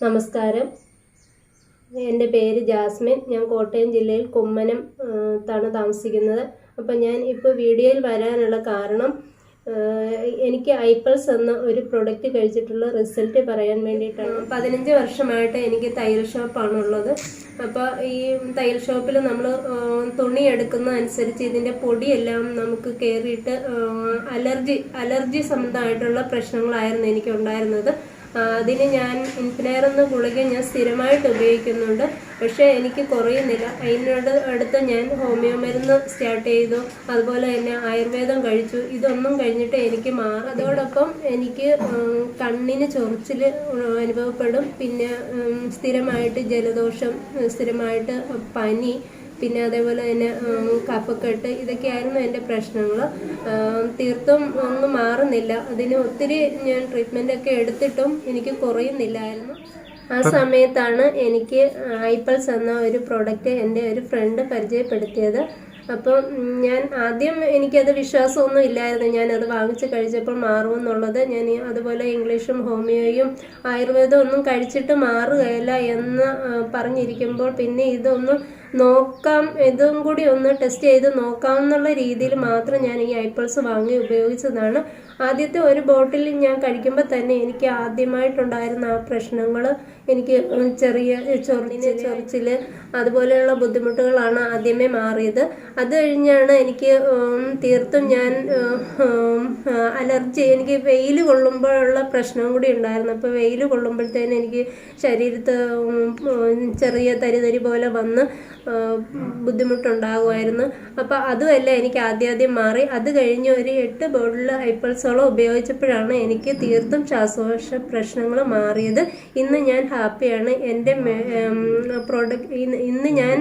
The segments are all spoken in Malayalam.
നമസ്കാരം. എന്റെ പേര് ജാസ്മിൻ. ഞാൻ കോട്ടയം ജില്ലയിൽ കുമ്മനം ത്താണ് താമസിക്കുന്നത്. അപ്പം ഞാൻ ഇപ്പോൾ വീഡിയോയിൽ വരാനുള്ള കാരണം എനിക്ക് ഐപ്പൾസ് എന്ന ഒരു പ്രൊഡക്റ്റ് കഴിച്ചിട്ടുള്ള റിസൾട്ട് പറയാൻ വേണ്ടിയിട്ടാണ്. പതിനഞ്ച് വർഷമായിട്ട് എനിക്ക് തയ്യൽ ഷോപ്പാണുള്ളത് അപ്പോൾ ഈ തയ്യൽ ഷോപ്പിൽ നമ്മൾ തുണി എടുക്കുന്ന അനുസരിച്ച് ഇതിന്റെ പൊടിയെല്ലാം നമുക്ക് കയറിയിട്ട് അലർജി അലർജി സംബന്ധമായിട്ടുള്ള പ്രശ്നങ്ങളായിരുന്നു എനിക്ക് ഉണ്ടായിരുന്നത്. അതിന് ഞാൻ ഇൻഫിനയർ എന്ന ഗുളിക ഞാൻ സ്ഥിരമായിട്ട് ഉപയോഗിക്കുന്നുണ്ട്. പക്ഷേ എനിക്ക് കുറയുന്നില്ല. അതിനോട് അടുത്ത് ഞാൻ ഹോമിയോ മരുന്ന് സ്റ്റാർട്ട് ചെയ്തു. അതുപോലെ തന്നെ ആയുർവേദം കഴിച്ചു. ഇതൊന്നും കഴിഞ്ഞിട്ട് എനിക്ക് മാറും. അതോടൊപ്പം എനിക്ക് കണ്ണിന് ചൊറിച്ചിൽ അനുഭവപ്പെടും. പിന്നെ സ്ഥിരമായിട്ട് ജലദോഷം സ്ഥിരമായിട്ട് പനി പിന്നെ അതേപോലെ തന്നെ കഫക്കെട്ട് ഇതൊക്കെയായിരുന്നു എന്റെ പ്രശ്നങ്ങൾ. തീർത്തും ഒന്നും മാറുന്നില്ല. അതിന് ഒത്തിരി ഞാൻ ട്രീറ്റ്മെന്റ് ഒക്കെ എടുത്തിട്ടും എനിക്ക് കുറയുന്നില്ലായിരുന്നു. ആ സമയത്താണ് എനിക്ക് ഐപ്പൾസ് എന്ന ഒരു പ്രോഡക്റ്റ് എന്റെ ഒരു ഫ്രണ്ട് പരിചയപ്പെടുത്തിയത്. അപ്പം ഞാൻ ആദ്യം എനിക്കത് വിശ്വാസമൊന്നും ഇല്ലായിരുന്നു. ഞാനത് വാങ്ങിച്ച് കഴിച്ചപ്പോൾ മാറുമെന്നുള്ളത് ഞാൻ അതുപോലെ ഇംഗ്ലീഷും ഹോമിയോയും ആയുർവേദം ഒന്നും കഴിച്ചിട്ട് മാറുകയില്ല എന്ന് പറഞ്ഞിരിക്കുമ്പോൾ പിന്നെ ഇതൊന്ന് നോക്കാം. ഇതും കൂടി ഒന്ന് ടെസ്റ്റ് ചെയ്ത് നോക്കാം എന്നുള്ള രീതിയിൽ മാത്രം ഞാൻ ഈ ഐപ്പിൾസ് വാങ്ങി ഉപയോഗിച്ചതാണ്. ആദ്യത്തെ ഒരു ബോട്ടിൽ ഞാൻ കഴിക്കുമ്പോൾ തന്നെ എനിക്ക് ആദ്യമായിട്ടുണ്ടായിരുന്ന ആ പ്രശ്നങ്ങൾ എനിക്ക് ചെറിയ ചൊറിഞ്ഞ് ചൊറിച്ചിൽ അതുപോലെയുള്ള ബുദ്ധിമുട്ടുകളാണ് ആദ്യമേ മാറിയത്. അത് കഴിഞ്ഞാണ് എനിക്ക് തീർത്തും ഞാൻ അലർജി. എനിക്ക് വെയിൽ കൊള്ളുമ്പോഴുള്ള പ്രശ്നവും കൂടി ഉണ്ടായിരുന്നു. അപ്പോൾ വെയിൽ കൊള്ളുമ്പോഴത്തേന് എനിക്ക് ശരീരത്ത് ചെറിയ തരി തരി പോലെ വന്ന് ബുദ്ധിമുട്ടുണ്ടാകുമായിരുന്നു. അപ്പോൾ അതുമല്ല എനിക്ക് ആദ്യാദ്യം ആദ്യം മാറി. അത് കഴിഞ്ഞ് ഒരു എട്ട് ബോട്ടിൽ ഐപ്പിൾസോളം ഉപയോഗിച്ചപ്പോഴാണ് എനിക്ക് തീർത്തും ശ്വാസകോശ പ്രശ്നങ്ങൾ മാറിയത്. ഇന്ന് ഞാൻ ഹാപ്പിയാണ്. എന്റെ പ്രോഡക്റ്റ് ഇന്ന് ഞാൻ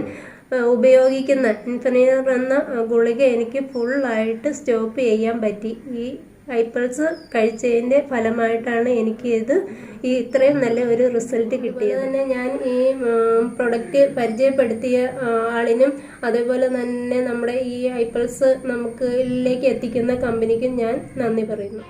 ഉപയോഗിക്കുന്ന ഇൻഫിനിയർ എന്ന ഗുളിക എനിക്ക് ഫുള്ളായിട്ട് സ്റ്റോപ്പ് ചെയ്യാൻ പറ്റി. ഈ ഐപ്പിൾസ് കഴിച്ചതിന്റെ ഫലമായിട്ടാണ് എനിക്ക് ഇത് ഈ ഇത്രയും നല്ല ഒരു റിസൾട്ട് കിട്ടിയത്. തന്നെ ഞാൻ ഈ പ്രൊഡക്റ്റ് പരിചയപ്പെടുത്തിയ ആളിനും അതേപോലെ തന്നെ നമ്മുടെ ഈ ഐപ്പിൾസ് നമുക്ക് ഇതിലേക്ക് എത്തിക്കുന്ന കമ്പനിക്കും ഞാൻ നന്ദി പറയുന്നു.